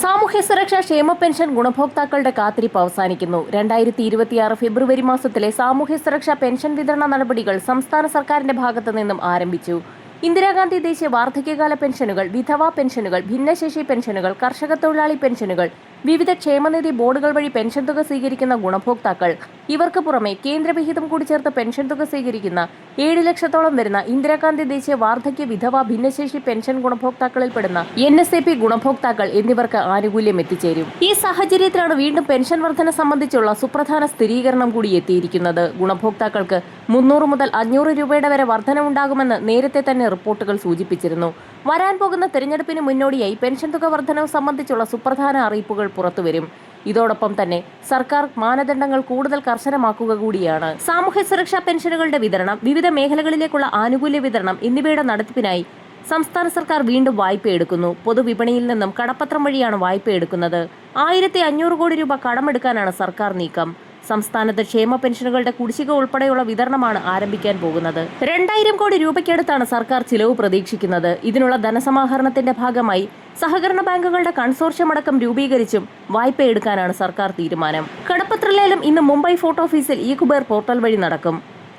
സാമൂഹ്യ സുരക്ഷാ ക്ഷേമ പെൻഷൻ ഗുണഭോക്താക്കളുടെ കാത്തിരിപ്പ് അവസാനിക്കുന്നു. രണ്ടായിരത്തി ഇരുപത്തിയാറ് ഫെബ്രുവരി മാസത്തിലെ സാമൂഹ്യ സുരക്ഷാ പെൻഷൻ വിതരണ നടപടികൾ സംസ്ഥാന സർക്കാരിന്റെ ഭാഗത്തു നിന്നും ആരംഭിച്ചു. ഇന്ദിരാഗാന്ധി ദേശീയ വാർദ്ധക്യകാല പെൻഷനുകൾ വിധവാ പെൻഷനുകൾ ഭിന്നശേഷി പെൻഷനുകൾ കർഷക തൊഴിലാളി പെൻഷനുകൾ വിവിധ ക്ഷേമനിധി ബോർഡുകൾ വഴി പെൻഷൻ തുക സ്വീകരിക്കുന്ന ഗുണഭോക്താക്കൾ. ഇവർക്ക് പുറമെ കേന്ദ്രവിഹിതം കൂടി ചേർത്ത് പെൻഷൻ തുക സ്വീകരിക്കുന്ന ഏഴ് ലക്ഷത്തോളം വരുന്ന ഇന്ദിരാഗാന്ധി ദേശീയ വാർദ്ധക്യ വിധവ ഭിന്നശേഷി പെൻഷൻ ഗുണഭോക്താക്കളിൽ പെടുന്ന എൻ എസ് എ പി ഗുണഭോക്താക്കൾ എന്നിവർക്ക് ആനുകൂല്യം എത്തിച്ചേരും. ഈ സാഹചര്യത്തിലാണ് വീണ്ടും പെൻഷൻ വർധന സംബന്ധിച്ചുള്ള സുപ്രധാന സ്ഥിരീകരണം കൂടി എത്തിയിരിക്കുന്നത്. ഗുണഭോക്താക്കൾക്ക് മുന്നൂറ് മുതൽ അഞ്ഞൂറ് രൂപയുടെ വരെ വർധനവുണ്ടാകുമെന്ന് നേരത്തെ തന്നെ റിപ്പോർട്ടുകൾ സൂചിപ്പിച്ചിരുന്നു. വരാൻ പോകുന്ന തെരഞ്ഞെടുപ്പിന് മുന്നോടിയായി പെൻഷൻ തുക വർധനവ് സംബന്ധിച്ചുള്ള സുപ്രധാന അറിയിപ്പുകൾ പുറത്തുവരും. ഇതോടൊപ്പം തന്നെ സർക്കാർ മാനദണ്ഡങ്ങൾ കൂടുതൽ കർശനമാക്കുക കൂടിയാണ്. സാമൂഹ്യ സുരക്ഷാ പെൻഷനുകളുടെ വിതരണം വിവിധ മേഖലകളിലേക്കുള്ള ആനുകൂല്യ വിതരണം എന്നിവയുടെ നടത്തിപ്പിനായി സംസ്ഥാന സർക്കാർ വീണ്ടും വായ്പ എടുക്കുന്നു. പൊതുവിപണിയിൽ നിന്നും കടപ്പത്രം വഴിയാണ് വായ്പ എടുക്കുന്നത്. ആയിരത്തി അഞ്ഞൂറ് കോടി രൂപ കടമെടുക്കാനാണ് സർക്കാർ നീക്കം. സംസ്ഥാനത്ത് ക്ഷേമ പെൻഷനുകളുടെ കുടിശ്ശിക ഉൾപ്പെടെയുള്ള വിതരണമാണ് ആരംഭിക്കാൻ പോകുന്നത്. രണ്ടായിരം കോടി രൂപയ്ക്കടുത്താണ് സർക്കാർ ചിലവ് പ്രതീക്ഷിക്കുന്നത്. ഇതിനുള്ള ധനസമാഹരണത്തിന്റെ ഭാഗമായി സഹകരണ ബാങ്കുകളുടെ കൺസോർഷ്യം അടക്കം രൂപീകരിച്ചും വായ്പ എടുക്കാനാണ് സർക്കാർ തീരുമാനം. കടപ്പത്രലേലം ഇന്ന് മുംബൈ ഫോർട്ട് ഓഫീസിൽ ഈ കുബേർ പോർട്ടൽ വഴി നടക്കും.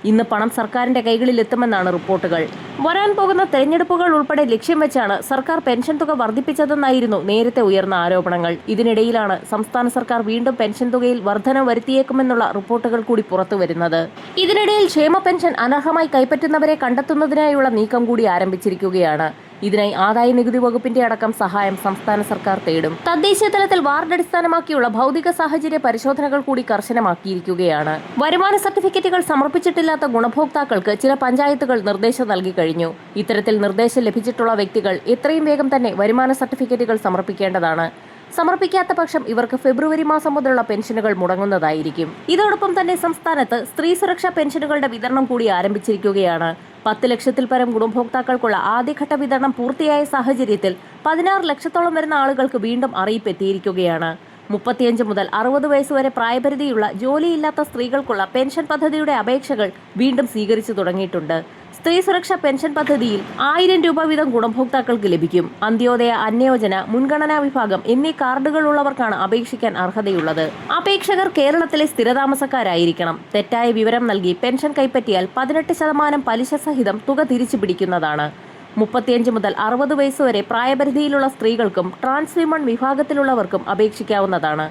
ഇന്ന് പണം സർക്കാരിന്റെ കൈകളിൽ എത്തുമെന്നാണ് റിപ്പോർട്ടുകൾ. വരാൻ പോകുന്ന തെരഞ്ഞെടുപ്പുകൾ ഉൾപ്പെടെ ലക്ഷ്യം വെച്ചാണ് സർക്കാർ പെൻഷൻ തുക വർദ്ധിപ്പിച്ചതെന്നായിരുന്നു നേരത്തെ ഉയർന്ന ആരോപണങ്ങൾ. ഇതിനിടയിലാണ് സംസ്ഥാന സർക്കാർ വീണ്ടും പെൻഷൻ തുകയിൽ വർധന വരുത്തിയേക്കുമെന്നുള്ള റിപ്പോർട്ടുകൾ കൂടി പുറത്തുവരുന്നത് ഇതിനിടയിൽ ക്ഷേമ പെൻഷൻ അനർഹമായി കൈപ്പറ്റുന്നവരെ കണ്ടെത്തുന്നതിനായുള്ള നീക്കം കൂടി ആരംഭിച്ചിരിക്കുകയാണ്. ഇതിനായി ആദായ നികുതി വകുപ്പിന്റെ അടക്കം സഹായം സംസ്ഥാന സർക്കാർ തേടും. തദ്ദേശീയ തലത്തിൽ വാർഡ് അടിസ്ഥാനമാക്കിയുള്ള ഭൗതിക സാഹചര്യ പരിശോധനകൾ കൂടി കർശനമാക്കിയിരിക്കുകയാണ്. വരുമാന സർട്ടിഫിക്കറ്റുകൾ സമർപ്പിച്ചിട്ടില്ലാത്ത ഗുണഭോക്താക്കൾക്ക് ചില പഞ്ചായത്തുകൾ നിർദ്ദേശം നൽകി കഴിഞ്ഞു. ഇത്തരത്തിൽ നിർദ്ദേശം ലഭിച്ചിട്ടുള്ള വ്യക്തികൾ എത്രയും വേഗം തന്നെ വരുമാന സർട്ടിഫിക്കറ്റുകൾ സമർപ്പിക്കേണ്ടതാണ്. സമർപ്പിക്കാത്ത പക്ഷം ഇവർക്ക് ഫെബ്രുവരി മാസം മുതലുള്ള പെൻഷനുകൾ മുടങ്ങുന്നതായിരിക്കും. ഇതോടൊപ്പം തന്നെ സംസ്ഥാനത്ത് സ്ത്രീ സുരക്ഷാ പെൻഷനുകളുടെ വിതരണം കൂടി ആരംഭിച്ചിരിക്കുകയാണ്. പത്ത് ലക്ഷത്തിൽ പരം ഗുണഭോക്താക്കൾക്കുള്ള ആദ്യഘട്ട വിതരണം പൂർത്തിയായ സാഹചര്യത്തിൽ പതിനാറ് ലക്ഷത്തോളം വരുന്ന ആളുകൾക്ക് വീണ്ടും അറിയിപ്പ് എത്തിയിരിക്കുകയാണ് മുപ്പത്തിയഞ്ച് മുതൽ അറുപത് വയസ്സുവരെ പ്രായപരിധിയുള്ള ജോലിയില്ലാത്ത സ്ത്രീകൾക്കുള്ള പെൻഷൻ പദ്ധതിയുടെ അപേക്ഷകൾ വീണ്ടും സ്വീകരിച്ചു തുടങ്ങിയിട്ടുണ്ട്. സ്ത്രീ സുരക്ഷാ പെൻഷൻ പദ്ധതിയിൽ ആയിരം രൂപ വീതം ഗുണഭോക്താക്കൾക്ക് ലഭിക്കും. അന്ത്യോദയ അന്യോജന മുൻഗണനാ വിഭാഗം എന്നീ കാർഡുകൾ ഉള്ളവർക്കാണ് അപേക്ഷിക്കാൻ അർഹതയുള്ളത്. അപേക്ഷകർ കേരളത്തിലെ സ്ഥിരതാമസക്കാരായിരിക്കണം. തെറ്റായ വിവരം നൽകി പെൻഷൻ കൈപ്പറ്റിയാൽ പതിനെട്ട് ശതമാനം പലിശ സഹിതം തുക തിരിച്ചു പിടിക്കുന്നതാണ് മുപ്പത്തിയഞ്ച് മുതൽ അറുപത് വയസ്സുവരെ പ്രായപരിധിയിലുള്ള സ്ത്രീകൾക്കും ട്രാൻസ് വിമൺ വിഭാഗത്തിലുള്ളവർക്കും അപേക്ഷിക്കാവുന്നതാണ്.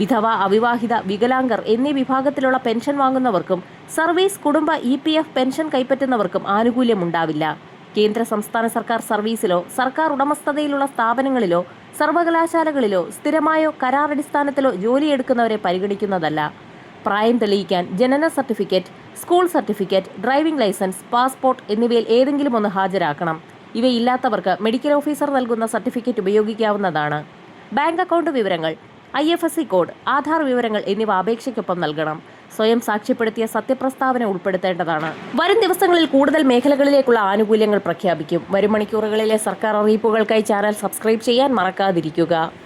വിധവ അവിവാഹിത വികലാംഗർ എന്നീ വിഭാഗത്തിലുള്ള പെൻഷൻ വാങ്ങുന്നവർക്കും സർവീസ് കുടുംബ ഇ പി എഫ് പെൻഷൻ കൈപ്പറ്റുന്നവർക്കും ആനുകൂല്യമുണ്ടാവില്ല. കേന്ദ്ര സംസ്ഥാന സർക്കാർ സർവീസിലോ സർക്കാർ ഉടമസ്ഥതയിലുള്ള സ്ഥാപനങ്ങളിലോ സർവകലാശാലകളിലോ സ്ഥിരമായോ കരാറടിസ്ഥാനത്തിലോ ജോലിയെടുക്കുന്നവരെ പരിഗണിക്കുന്നതല്ല. പ്രായം തെളിയിക്കാൻ ജനന certificate school certificate driving licence passport എന്നിവയിൽ ഏതെങ്കിലും ഒന്ന് ഹാജരാക്കണം. ഇവയില്ലാത്തവർക്ക് മെഡിക്കൽ ഓഫീസർ നൽകുന്ന സർട്ടിഫിക്കറ്റ് ഉപയോഗിക്കാവുന്നതാണ്. ബാങ്ക് അക്കൗണ്ട് വിവരങ്ങൾ I F S C code Aadhaar വിവരങ്ങൾ എന്നിവ അപേക്ഷയ്ക്കൊപ്പം നൽകണം. സ്വയം സാക്ഷ്യപ്പെടുത്തിയ സത്യപ്രസ്താവന ഉൾപ്പെടുത്തേണ്ടതാണ്. വരും ദിവസങ്ങളിൽ കൂടുതൽ മേഖലകളിലേക്കുള്ള ആനുകൂല്യങ്ങൾ പ്രഖ്യാപിക്കും. വരും മണിക്കൂറുകളിലെ സർക്കാർ അറിയിപ്പുകൾക്കായി ചാനൽ സബ്സ്ക്രൈബ് ചെയ്യാൻ മറക്കാതിരിക്കുക.